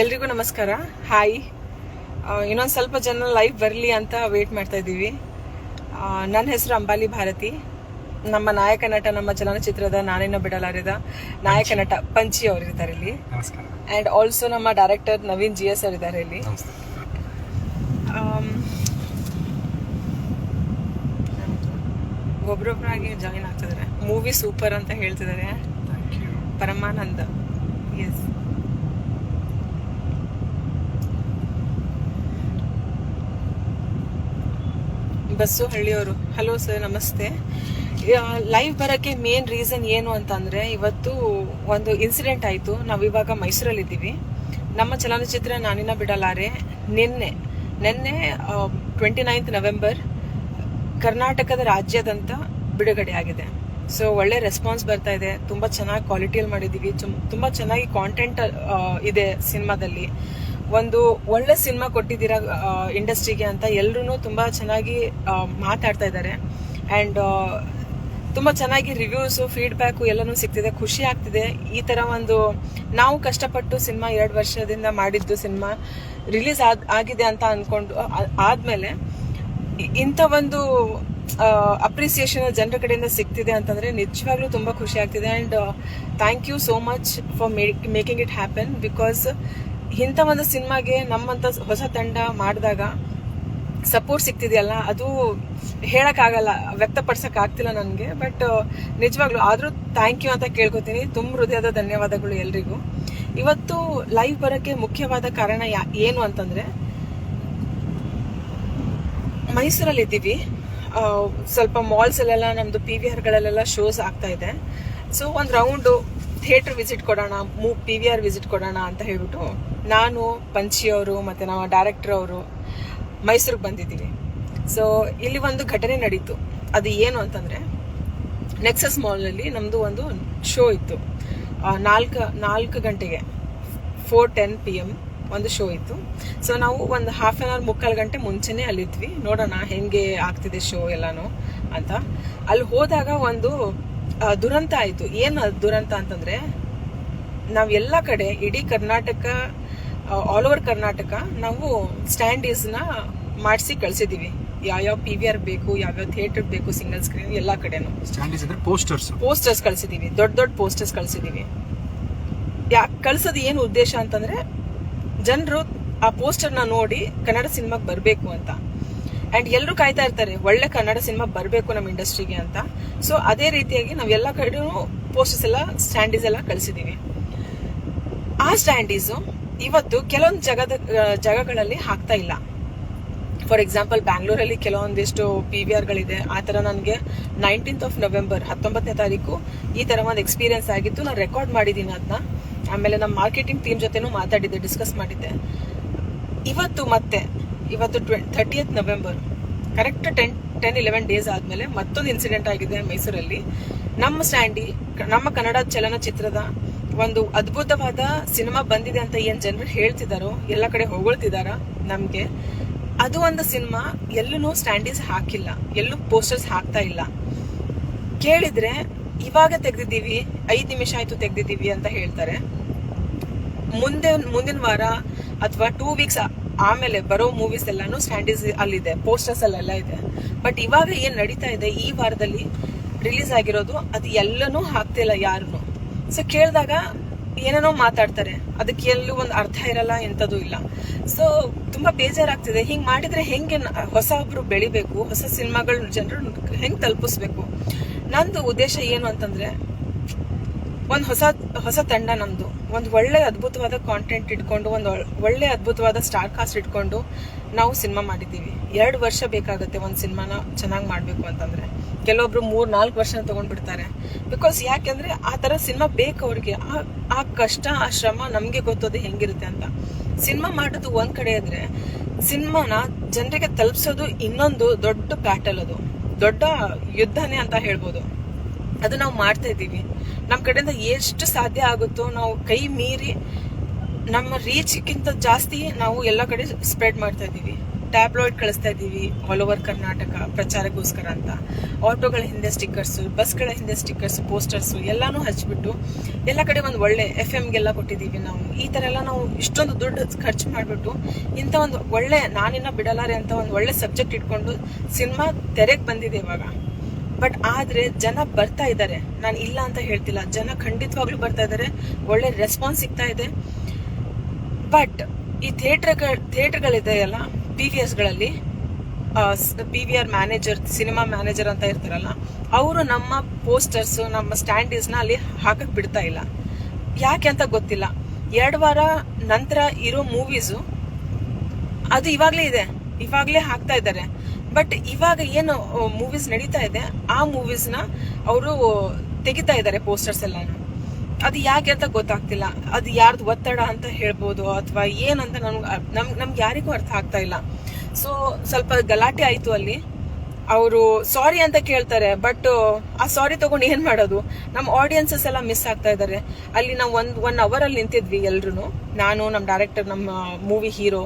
ಎಲ್ರಿಗೂ ನಮಸ್ಕಾರ. ಹಾಯ್ ಇನ್ನೊಂದು ಸ್ವಲ್ಪ ಜನ ಲೈವ್ ಬರಲಿ ಅಂತ ವೇಟ್ ಮಾಡ್ತಾ ಇದ್ದೀವಿ. ನನ್ನ ಹೆಸರು ಅಂಬಾಲಿ ಭಾರತಿ. ನಮ್ಮ ನಾಯಕ ನಟ ನಮ್ಮ ಚಲನಚಿತ್ರದ ನಾನೇನೋ ಬಿಡಲಾರದ ನಾಯಕ ನಟ ಪಂಚಿ ಅವರಿದ್ದಾರೆ ಇಲ್ಲಿ. ಆ್ಯಂಡ್ ಆಲ್ಸೋ ನಮ್ಮ ಡೈರೆಕ್ಟರ್ ನವೀನ್ ಜಿ ಎಸ್ ಅವರಿದ್ದಾರೆ ಇಲ್ಲಿ. ಒಬ್ರೊಬ್ರಾಗಿ ಜಾಯಿನ್ ಆಗ್ತಿದ್ದಾರೆ. ಮೂವಿ ಸೂಪರ್ ಅಂತ ಹೇಳ್ತಿದ್ದಾರೆ. ಪರಮಾನಂದ. ಎಸ್ ಬಸ್ಸು ಹಳ್ಳಿಯವರು. ಹಲೋ ಸರ್ ನಮಸ್ತೆ. ಲೈವ್ ಬರೋಕ್ಕೆ ಮೇನ್ ರೀಸನ್ ಏನು ಅಂತಂದರೆ, ಇವತ್ತು ಒಂದು ಇನ್ಸಿಡೆಂಟ್ ಆಯಿತು. ನಾವು ಇವಾಗ ಮೈಸೂರಲ್ಲಿದ್ದೀವಿ. ನಮ್ಮ ಚಲನಚಿತ್ರ ನಾನಿನ ಬಿಡಲಾರೆ. ನಿನ್ನೆ ನಿನ್ನೆ ಟ್ವೆಂಟಿ ನೈನ್ತ್ ನವೆಂಬರ್ ಕರ್ನಾಟಕದ ರಾಜ್ಯದಂತ ಬಿಡುಗಡೆ ಆಗಿದೆ. ಸೊ ಒಳ್ಳೆ ರೆಸ್ಪಾನ್ಸ್ ಬರ್ತಾ ಇದೆ. ತುಂಬ ಚೆನ್ನಾಗಿ ಕ್ವಾಲಿಟಿಯಲ್ಲಿ ಮಾಡಿದ್ದೀವಿ. ತುಂಬ ತುಂಬಾ ಚೆನ್ನಾಗಿ ಕಾಂಟೆಂಟ್ ಇದೆ ಸಿನಿಮಾದಲ್ಲಿ. ಒಂದು ಒಳ್ಳೆ ಸಿನಿಮಾ ಕೊಟ್ಟಿದ್ದೀರಾ ಇಂಡಸ್ಟ್ರಿಗೆ ಅಂತ ಎಲ್ಲರೂ ತುಂಬ ಚೆನ್ನಾಗಿ ಮಾತಾಡ್ತಾ ಇದ್ದಾರೆ. ಆ್ಯಂಡ್ ತುಂಬ ಚೆನ್ನಾಗಿ ರಿವ್ಯೂಸು ಫೀಡ್ಬ್ಯಾಕು ಎಲ್ಲನೂ ಸಿಗ್ತಿದೆ. ಖುಷಿ ಆಗ್ತಿದೆ. ಈ ಥರ ಒಂದು, ನಾವು ಕಷ್ಟಪಟ್ಟು ಸಿನಿಮಾ ಎರಡು ವರ್ಷದಿಂದ ಮಾಡಿದ್ದು ಸಿನಿಮಾ ರಿಲೀಸ್ ಆಗಿದೆ ಅಂತ ಅಂದ್ಕೊಂಡು ಆದಮೇಲೆ ಇಂಥ ಒಂದು ಅಪ್ರಿಸಿಯೇಷನ್ ಜನರ ಕಡೆಯಿಂದ ಸಿಗ್ತಿದೆ ಅಂತಂದರೆ ನಿಜವಾಗ್ಲೂ ತುಂಬ ಖುಷಿ ಆಗ್ತಿದೆ. And thank you so much for making it happen because ಇಂಥ ಒಂದು ಸಿನಿಮಾಗೆ ನಮ್ಮಂತ ಹೊಸ ತಂಡ ಮಾಡಿದಾಗ ಸಪೋರ್ಟ್ ಸಿಗ್ತಿದೆಯಲ್ಲ, ಅದು ಹೇಳಕ್ಕಾಗಲ್ಲ ವ್ಯಕ್ತಪಡಿಸಕ್ ಆಗ್ತಿಲ್ಲ ನನಗೆ ಬಟ್ ನಿಜವಾಗ್ಲೂ ಆದರೂ ಥ್ಯಾಂಕ್ ಯು ಅಂತ ಕೇಳ್ಕೊತೀನಿ. ತುಂಬ ಹೃದಯದ ಧನ್ಯವಾದಗಳು ಎಲ್ರಿಗೂ. ಇವತ್ತು ಲೈವ್ ಬರೋಕ್ಕೆ ಮುಖ್ಯವಾದ ಕಾರಣ ಏನು ಅಂತಂದ್ರೆ, ಮೈಸೂರಲ್ಲಿ ಇದ್ದೀವಿ. ಸ್ವಲ್ಪ ಮಾಲ್ಸ್ ಅಲ್ಲೆಲ್ಲ, ನಮ್ದು ಪಿ ವಿ ಆರ್ಗಳಲ್ಲೆಲ್ಲ ಶೋಸ್ ಆಗ್ತಾ ಇದೆ. ಸೊ ಒಂದು ರೌಂಡು ಥಿಯೇಟರ್ ವಿಸಿಟ್ ಕೊಡೋಣ, ಮೂ ಪಿ ವಿ ಆರ್ ವಿಸಿಟ್ ಕೊಡೋಣ ಅಂತ ಹೇಳ್ಬಿಟ್ಟು ನಾನು ಪಂಚಿಯವರು ಮತ್ತು ನಮ್ಮ ಡೈರೆಕ್ಟರ್ ಅವರು ಮೈಸೂರಿಗೆ ಬಂದಿದ್ದೀವಿ. ಸೊ ಇಲ್ಲಿ ಒಂದು ಘಟನೆ ನಡೀತು. ಅದು ಏನು ಅಂತಂದರೆ ನೆಕ್ಸಸ್ ಮಾಲ್ನಲ್ಲಿ ನಮ್ಮದು ಒಂದು ಶೋ ಇತ್ತು. ನಾಲ್ಕು ನಾಲ್ಕು ಗಂಟೆಗೆ ಫೋರ್ ಟೆನ್ ಪಿ ಎಂ ಒಂದು ಶೋ ಇತ್ತು. ಸೊ ನಾವು ಒಂದು ಹಾಫ್ ಆನ್ ಅವರ್ ಮುಕ್ಕಾಲು ಗಂಟೆ ಮುಂಚೆನೇ ಅಲ್ಲಿದ್ವಿ. ನೋಡೋಣ ಹೆಂಗೆ ಆಗ್ತಿದೆ ಶೋ ಎಲ್ಲಾನು ಅಂತ. ಅಲ್ಲಿ ಹೋದಾಗ ಒಂದು ದುರಂತ ಆಯಿತು. ಏನು ದುರಂತ ಅಂತಂದ್ರೆ ನಾವು ಎಲ್ಲ ಕಡೆ ಇಡೀ ಕರ್ನಾಟಕ ಆಲ್ ಓವರ್ ಕರ್ನಾಟಕ ನಾವು ಸ್ಟ್ಯಾಂಡೀಸ್ನ ಮಾಡಿಸಿ ಕಳ್ಸಿದೀವಿ. ಯಾವ್ಯಾವ ಪಿ ವಿ ಆರ್ ಬೇಕು ಯಾವ್ಯಾವ ಥಿಯೇಟರ್ ಬೇಕು ಸಿಂಗಲ್ ಸ್ಕ್ರೀನ್ ಎಲ್ಲ ಕಡೆನೂ. ಸ್ಟ್ಯಾಂಡೀಸ್ ಅಂದ್ರೆ ಪೋಸ್ಟರ್ಸ್ ಪೋಸ್ಟರ್ಸ್ ಕಳಿಸಿದ್ದೀವಿ ದೊಡ್ಡ ದೊಡ್ಡ ಪೋಸ್ಟರ್ಸ್ ಕಳಿಸಿದ್ದೀವಿ ಯಾಕೆ ಕಳ್ಸೋದು ಏನು ಉದ್ದೇಶ ಅಂತಂದ್ರೆ ಜನರು ಆ ಪೋಸ್ಟರ್ನ ನೋಡಿ ಕನ್ನಡ ಸಿನಿಮಾಗೆ ಬರಬೇಕು ಅಂತ. ಅಂಡ್ ಎಲ್ಲರೂ ಕಾಯ್ತಾ ಇರ್ತಾರೆ, ಒಳ್ಳೆ ಕನ್ನಡ ಸಿನಿಮಾ ಬರಬೇಕು ನಮ್ಮ ಇಂಡಸ್ಟ್ರಿಗೆ ಅಂತ. ಸೊ ಅದೇ ರೀತಿಯಾಗಿ ನಾವು ಎಲ್ಲ ಕಡೆನೂ ಪೋಸ್ಟರ್ಸ್ ಎಲ್ಲ ಸ್ಟ್ಯಾಂಡೀಸ್ ಎಲ್ಲ ಕಳಿಸಿದ್ದೀವಿ ಆ ಸ್ಟ್ಯಾಂಡೀಸು ಇವತ್ತು ಕೆಲವೊಂದು ಜಗದ ಜಾಗಗಳಲ್ಲಿ ಹಾಕ್ತಾ ಇಲ್ಲ. ಫಾರ್ ಎಕ್ಸಾಂಪಲ್ ಬ್ಯಾಂಗ್ಳೂರಲ್ಲಿ ಕೆಲವೊಂದಿಷ್ಟು ಪಿ ವಿ ಆರ್ಗಳಿದೆ ಆ ಥರ ನನಗೆ ನೈನ್ಟೀನ್ತ್ ಆಫ್ ನವೆಂಬರ್ ಹತ್ತೊಂಬತ್ತನೇ ತಾರೀಕು ಈ ಥರ ಒಂದು ಎಕ್ಸ್ಪೀರಿಯನ್ಸ್ ಆಗಿತ್ತು. ನಾನು ರೆಕಾರ್ಡ್ ಮಾಡಿದ್ದೀನಿ ಅದನ್ನ ಆಮೇಲೆ ನಮ್ಮ ಮಾರ್ಕೆಟಿಂಗ್ ಟೀಮ್ ಜೊತೆನೂ ಮಾತಾಡಿದ್ದೆ ಡಿಸ್ಕಸ್ ಮಾಡಿದ್ದೆ. ಇವತ್ತು ಮತ್ತೆ ಇವತ್ತು ಟ್ವೆ thirtieth November correct ten ten eleven days ಆದಮೇಲೆ ಮತ್ತೊಂದು ಇನ್ಸಿಡೆಂಟ್ ಆಗಿದೆ ಮೈಸೂರಲ್ಲಿ. ನಮ್ಮ ಸ್ಟ್ಯಾಂಡಿ, ನಮ್ಮ ಕನ್ನಡ ಚಲನಚಿತ್ರದ ಒಂದು ಅದ್ಭುತವಾದ ಸಿನಿಮಾ ಬಂದಿದೆ ಅಂತ ಏನು ಜನರು ಹೇಳ್ತಿದಾರೋ, ಎಲ್ಲ ಕಡೆ ಹೊಗಳ್ತಿದಾರ ನಮಗೆ. ಅದು ಒಂದು ಸಿನಿಮಾ ಎಲ್ಲೂ ಸ್ಟ್ಯಾಂಡೀಸ್ ಹಾಕಿಲ್ಲ, ಎಲ್ಲೂ ಪೋಸ್ಟರ್ಸ್ ಹಾಕ್ತಾ ಇಲ್ಲ. ಕೇಳಿದ್ರೆ ಇವಾಗ ತೆಗ್ದಿದ್ದೀವಿ, ಐದು ನಿಮಿಷ ಆಯ್ತು ತೆಗ್ದಿದ್ದೀವಿ ಅಂತ ಹೇಳ್ತಾರೆ. ಮುಂದೆ, ಮುಂದಿನ ವಾರ ಅಥವಾ ಟೂ ವೀಕ್ಸ್ ಆಮೇಲೆ ಬರೋ ಮೂವೀಸ್ ಎಲ್ಲಾನು ಸ್ಟ್ಯಾಂಡೀಸ್ ಅಲ್ಲಿದೆ ಪೋಸ್ಟರ್ಸ್ ಅಲ್ಲೆಲ್ಲ ಇದೆ. ಬಟ್ ಇವಾಗ ಏನ್ ನಡೀತಾ ಇದೆ, ಈ ವಾರದಲ್ಲಿ ರಿಲೀಸ್ ಆಗಿರೋದು, ಅದು ಎಲ್ಲನೂ ಹಾಕ್ತಿಲ್ಲ ಯಾರು ಸೊ ಕೇಳಿದಾಗ ಏನೇನೋ ಮಾತಾಡ್ತಾರೆ, ಅದಕ್ಕೆ ಎಲ್ಲೂ ಒಂದು ಅರ್ಥ ಇರಲ್ಲ ಎಂಥದ್ದು ಇಲ್ಲ. ಸೊ ತುಂಬಾ ಬೇಜಾರಾಗ್ತಿದೆ. ಹಿಂಗ್ ಮಾಡಿದ್ರೆ ಹೆಂಗೆ ಹೊಸ ಒಬ್ರು ಬೆಳಿಬೇಕು, ಹೊಸ ಸಿನಿಮಾಗಳ ಜನರು ಹೆಂಗ್ ತಲುಪಿಸ್ಬೇಕು? ನಂದು ಉದ್ದೇಶ ಏನು ಅಂತಂದ್ರೆ ಒಂದು ಹೊಸ ಹೊಸ ತಂಡ ನಮ್ದು. ಒಂದು ಒಳ್ಳೆ ಅದ್ಭುತವಾದ ಕಾಂಟೆಂಟ್ ಇಟ್ಕೊಂಡು, ಒಂದು ಒಳ್ಳೆ ಅದ್ಭುತವಾದ ಸ್ಟಾರ್ ಕಾಸ್ಟ್ ಇಟ್ಕೊಂಡು ನಾವು ಸಿನಿಮಾ ಮಾಡಿದ್ದೀವಿ. ಎರಡು ವರ್ಷ ಬೇಕಾಗುತ್ತೆ ಒಂದು ಸಿನಿಮಾನ ಚೆನ್ನಾಗಿ ಮಾಡಬೇಕು ಅಂತಂದ್ರೆ. ಕೆಲವೊಬ್ರು ಮೂರ್, ನಾಲ್ಕು ವರ್ಷ ತಗೊಂಡ್ಬಿಡ್ತಾರೆ. ಬಿಕಾಸ್ ಯಾಕೆಂದ್ರೆ ಆ ತರ ಸಿನಿಮಾ ಬೇಕು ಅವ್ರಿಗೆ. ಆ- ಆ ಕಷ್ಟ, ಆ ಶ್ರಮ ನಮಗೆ ಗೊತ್ತೋದು ಹೆಂಗಿರುತ್ತೆ ಅಂತ. ಸಿನಿಮಾ ಮಾಡೋದು ಒಂದು ಕಡೆ ಇದ್ರೆ ಸಿನಿಮಾನ ಜನರಿಗೆ ತಲುಪಿಸೋದು ಇನ್ನೊಂದು ದೊಡ್ಡ ಬ್ಯಾಟಲ್ ಅದು. ದೊಡ್ಡ ಯುದ್ಧನೇ ಅಂತ ಹೇಳ್ಬೋದು. ಅದು ನಾವು ಮಾಡ್ತಾ ಇದ್ದೀವಿ. ನಮ್ಮ ಕಡೆಯಿಂದ ಎಷ್ಟು ಸಾಧ್ಯ ಆಗುತ್ತೋ ನಾವು ಕೈ ಮೀರಿ ನಮ್ಮ ರೀಚ್ಗಿಂತ ಜಾಸ್ತಿ ನಾವು ಎಲ್ಲ ಕಡೆ ಸ್ಪ್ರೆಡ್ ಮಾಡ್ತಾ ಇದ್ದೀವಿ. ಟ್ಯಾಬ್ಲಾಯ್ಡ್ ಕಳಿಸ್ತಾ ಇದ್ದೀವಿ ಆಲ್ ಓವರ್ ಕರ್ನಾಟಕ ಪ್ರಚಾರಕ್ಕೋಸ್ಕರ ಅಂತ. ಆಟೋಗಳ ಹಿಂದೆ ಸ್ಟಿಕ್ಕರ್ಸು ಬಸ್ಗಳ ಹಿಂದೆ ಸ್ಟಿಕ್ಕರ್ಸ್ ಪೋಸ್ಟರ್ಸು ಎಲ್ಲನೂ ಹಚ್ಚಿಬಿಟ್ಟು ಎಲ್ಲ ಕಡೆ ಒಂದು ಒಳ್ಳೆ ಎಫ್ ಎಮ್ಗೆಲ್ಲ ಕೊಟ್ಟಿದ್ದೀವಿ ನಾವು. ಈ ತರ ಎಲ್ಲ ನಾವು ಇಷ್ಟೊಂದು ದುಡ್ಡು ಖರ್ಚು ಮಾಡಿಬಿಟ್ಟು ಇಂಥ ಒಂದು ಒಳ್ಳೆ ನಾನಿನ್ನ ಬಿಡಲಾರೆ ಅಂತ ಒಂದು ಒಳ್ಳೆ ಸಬ್ಜೆಕ್ಟ್ ಇಟ್ಕೊಂಡು ಸಿನಿಮಾ ತೆರೆಗೆ ಬಂದಿದೆ ಇವಾಗ. ಬಟ್ ಆದ್ರೆ ಜನ ಬರ್ತಾ ಇದ್ದಾರೆ ನಾನು ಇಲ್ಲ ಅಂತ ಹೇಳ್ತಿಲ್ಲ. ಜನ ಖಂಡಿತವಾಗ್ಲೂ ಬರ್ತಾ ಇದ್ದಾರೆ ಒಳ್ಳೆ ರೆಸ್ಪಾನ್ಸ್ ಸಿಗ್ತಾ ಇದೆ. ಬಟ್ ಈ ಥಿಯೇಟರ್ ಥಿಯೇಟರ್ಗಳಿದೆಯಲ್ಲ P V ಎಸ್ಗಳಲ್ಲಿ P V R manager cinema manager ಅಂತ ಇರ್ತಾರಲ್ಲ, ಅವರು ನಮ್ಮ ಪೋಸ್ಟರ್ಸ್ ನಮ್ಮ ಸ್ಟ್ಯಾಂಡೀಸ್ನ ಅಲ್ಲಿ ಹಾಕಕ್ ಬಿಡ್ತಾ ಇಲ್ಲ. ಯಾಕೆ ಅಂತ ಗೊತ್ತಿಲ್ಲ. ಎರಡು ವಾರ ನಂತರ ಇರೋ ಮೂವೀಸು ಅದು ಇವಾಗ್ಲೇ ಇದೆ. ಇವಾಗ್ಲೇ ಹಾಕ್ತಾ ಇದ್ದಾರೆ ಬಟ್ ಇವಾಗ ಏನು ಮೂವೀಸ್ ನಡೀತಾ ಇದೆ, ಆ ಮೂವೀಸ್ನ ಅವರು ತೆಗಿತಾ ಇದ್ದಾರೆ ಪೋಸ್ಟರ್ಸ್ ಎಲ್ಲಾನು. ಅದು ಯಾಕೆ ಅಂತ ಗೊತ್ತಾಗ್ತಿಲ್ಲ. ಅದು ಯಾರ್ದು ಒತ್ತಡ ಅಂತ ಹೇಳ್ಬೋದು, ಅಥವಾ ಏನಂತ ನಮ್ಗೆ ನಮ್, ನಮ್ಗೆ ಯಾರಿಗೂ ಅರ್ಥ ಆಗ್ತಾ ಇಲ್ಲ. ಸೊ ಸ್ವಲ್ಪ ಗಲಾಟೆ ಆಯ್ತು ಅಲ್ಲಿ. ಅವರು ಸಾರಿ ಅಂತ ಕೇಳ್ತಾರೆ ಬಟ್ ಆ ಸಾರಿ ತಗೊಂಡು ಏನ್ ಮಾಡೋದು? ನಮ್ಮ ಆಡಿಯನ್ಸಸ್ ಎಲ್ಲ ಮಿಸ್ ಆಗ್ತಾ ಇದ್ದಾರೆ. ಅಲ್ಲಿ ನಾವು ಒಂದ್ ಒನ್ ಅವರ್ ಅಲ್ಲಿ ನಿಂತಿದ್ವಿ ಎಲ್ರು ನಾನು ನಮ್ಮ ಡೈರೆಕ್ಟರ್ ನಮ್ಮ ಮೂವಿ ಹೀರೋ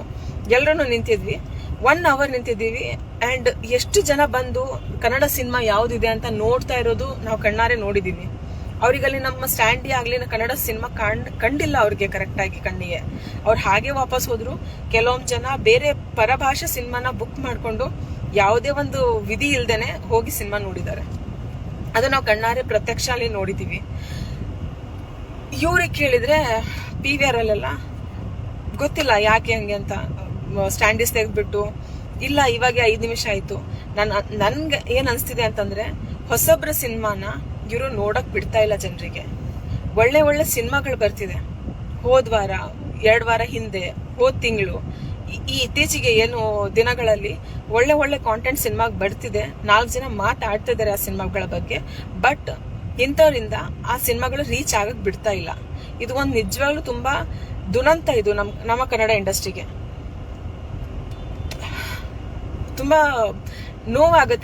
ಎಲ್ಲರೂ ನಿಂತಿದ್ವಿ. ಒನ್ ಅವರ್ ನಿಂತಿದ್ದೀವಿ ಅಂಡ್ ಎಷ್ಟು ಜನ ಬಂದು ಕನ್ನಡ ಸಿನಿಮಾ ಯಾವ್ದಿದೆ ಅಂತ ನೋಡ್ತಾ ಇರೋದು ನಾವು ಕಣ್ಣಾರೆ ನೋಡಿದೀವಿ. ಅವ್ರಿಗಲ್ಲಿ ನಮ್ಮ ಸ್ಟ್ಯಾಂಡಿ ಆಗ್ಲಿ ಕನ್ನಡ ಸಿನಿಮಾ ಕಂಡ್ ಕಂಡಿಲ್ಲ ಅವ್ರಿಗೆ ಕರೆಕ್ಟ್ ಆಗಿ ಕಣ್ಣಿಗೆ. ಅವ್ರು ಹಾಗೆ ವಾಪಸ್ ಹೋದ್ರು. ಕೆಲವೊಂದ್ ಜನ ಬೇರೆ ಪರಭಾಷೆ ಸಿನಿಮಾನ ಬುಕ್ ಮಾಡ್ಕೊಂಡು ಯಾವುದೇ ಒಂದು ವಿಧಿ ಇಲ್ದೇನೆ ಹೋಗಿ ಸಿನಿಮಾ ನೋಡಿದ್ದಾರೆ. ಅದು ನಾವು ಕಣ್ಣಾರೆ ಪ್ರತ್ಯಕ್ಷ ಅಲ್ಲಿ ನೋಡಿದೀವಿ. ಇವ್ರಿಗೆ ಕೇಳಿದ್ರೆ ಪಿ ವಿ ಆರ್ ಅಲ್ಲೆಲ್ಲ ಗೊತ್ತಿಲ್ಲ ಯಾಕೆ ಹಂಗೆ ಅಂತ. ಸ್ಟ್ಯಾಂಡಿಸ್ ತೆಗೆದ್ಬಿಟ್ಟು, ಇಲ್ಲ, ಇವಾಗ ಐದು ನಿಮಿಷ ಆಯ್ತು. ನನ್, ನನ್ಗೆ ಏನ್ ಅನ್ಸ್ತಿದೆ ಅಂತಂದ್ರೆ, ಹೊಸಬ್ರ ಸಿನಿಮಾನ ಇವರು ನೋಡಕ್ ಬಿಡ್ತಾ ಇಲ್ಲ ಜನರಿಗೆ. ಒಳ್ಳೆ ಒಳ್ಳೆ ಸಿನಿಮಾಗಳು ಬರ್ತಿದೆ. ಹೋದ್ ವಾರ, ಎರಡ್ ವಾರ ಹಿಂದೆ, ಹೋದ್ ತಿಂಗಳು, ಈ ಇತ್ತೀಚೆಗೆ ಏನು ದಿನಗಳಲ್ಲಿ ಒಳ್ಳೆ ಒಳ್ಳೆ ಕಾಂಟೆಂಟ್ ಸಿನಿಮಾಗ್ ಬರ್ತಿದೆ. ನಾಲ್ಕು ಜನ ಮಾತಾಡ್ತಾ ಇದಾರೆ ಆ ಸಿನಿಮಾಗಳ ಬಗ್ಗೆ. ಬಟ್, ಇಂಥವ್ರಿಂದ ಆ ಸಿನಿಮಾಗಳು ರೀಚ್ ಆಗಕ್ ಬಿಡ್ತಾ ಇಲ್ಲ. ಇದು ಒಂದು ನಿಜವಾಗ್ಲೂ ತುಂಬಾ ದುನಂತ ಇದು ನಮ್, ನಮ್ಮ ಕನ್ನಡ ಇಂಡಸ್ಟ್ರಿಗೆ ತುಂಬಾ ನೋವಾಗುತ್ತೆ.